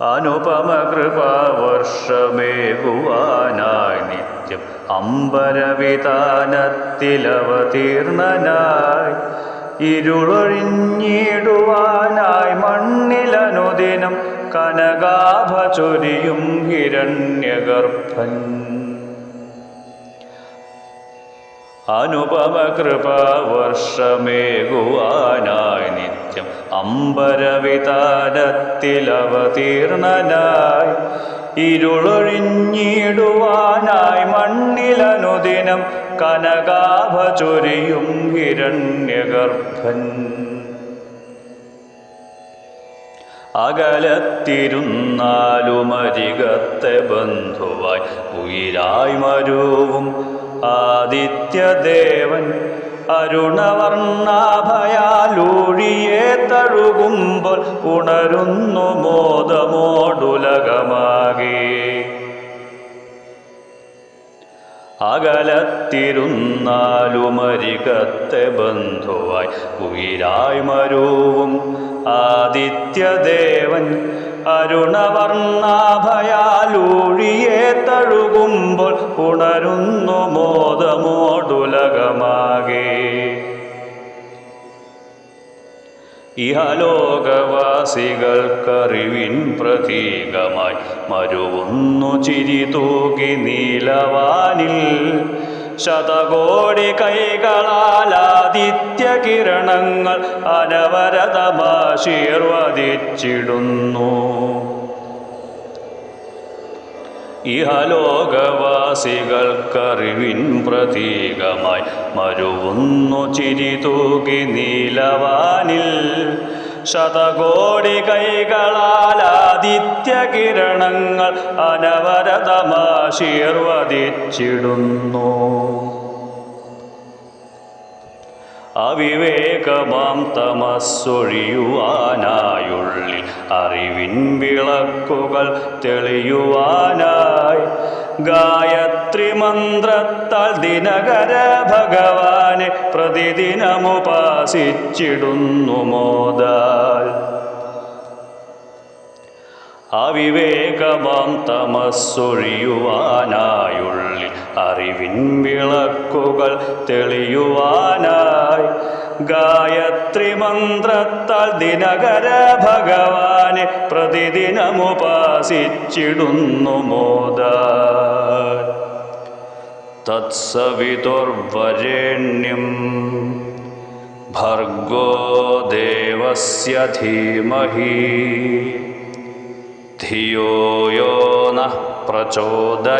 അനുപമകൃപാവർഷമേകുവാനായി നിത്യം അമ്പരവിതാനത്തിലവതീർണനായി ഇരുളൊഴിഞ്ഞിടുവാനായി മണ്ണിലനുദിനം കനകാഭ ചൊരിയും ഹിരണ്യഗർഭൻ. അനുപമ കൃപാവർഷമേകുവാനായി നിത്യം അമ്പരവിതാനത്തിലവതീർണനായി ഇരുളൊഴിഞ്ഞിടുവാനായി മണ്ണിലനുദിനം കനകാഭ ചൊരിയും ഹിരണ്യഗർഭൻ. അകലത്തിരുന്നാലുമരികത്തെ ബന്ധുവായി ഉയിരായി ആദിത്യദേവൻ അരുണവർണാഭയാലൂഴിയെ തഴുകുമ്പോൾ ഉണരുന്നു മോദമോടുലകമാകെ. അകലത്തിരുന്നാലുമരികത്തെ ബന്ധുവായി ഉയിരായി മരുവും ആദിത്യദേവൻ അരുണവർണാഭയാലൂഴിയെ തഴുകുമ്പോൾ ഉണരുന്നു മോദമോടുലകമാകെ ഇഹലോകവാസികൾക്കറിവിൻ പ്രതീകമായി മരുവുന്നു ചിരി തൂകി നീലവാനിൽ. ശതകോടി കൈകളാലാദിത്യ കിരണങ്ങൾ അനവരതമാശീർവദിച്ചിടുന്നു ഇഹലോകവാസികൾക്കറിവിൻ പ്രതീകമായി മരുവുന്നു ചിരി തൂകി നീലവാനിൽ. ശതകോടി കൈകളാലാദിത്യ കിരണങ്ങൾ അനവരതമാശീർവദിച്ചിടുന്നു അവിവേകമാം തമസ്സൊഴിയുവാനായുള്ളിൽ അറിവിൻ വിളക്കുകൾ തെളിയുവാനായി. ഗായത്രി മന്ത്രത്താൽ ദിനകര ഭഗവാനെ പ്രതിദിനമുപാസിച്ചിടുന്നു മോദാൽ. അവിവേകമാം തമസ്സൊഴിയുവാനായുള്ളിൽ അറിവിൻ വിളക്കുകൾ തെളിയുവാനായി. ഗായത്രി മന്ത്രത്താൽ ദിനകര ഭഗവാനെ പ്രതിദിനമുപാസിച്ചിടുന്നു മോദ തത്സവിതുർവരേണ്യം ഭർഗോ ദേവസ്യ ധീമഹി ധിയോ യോ നഃ പ്രചോദയാത്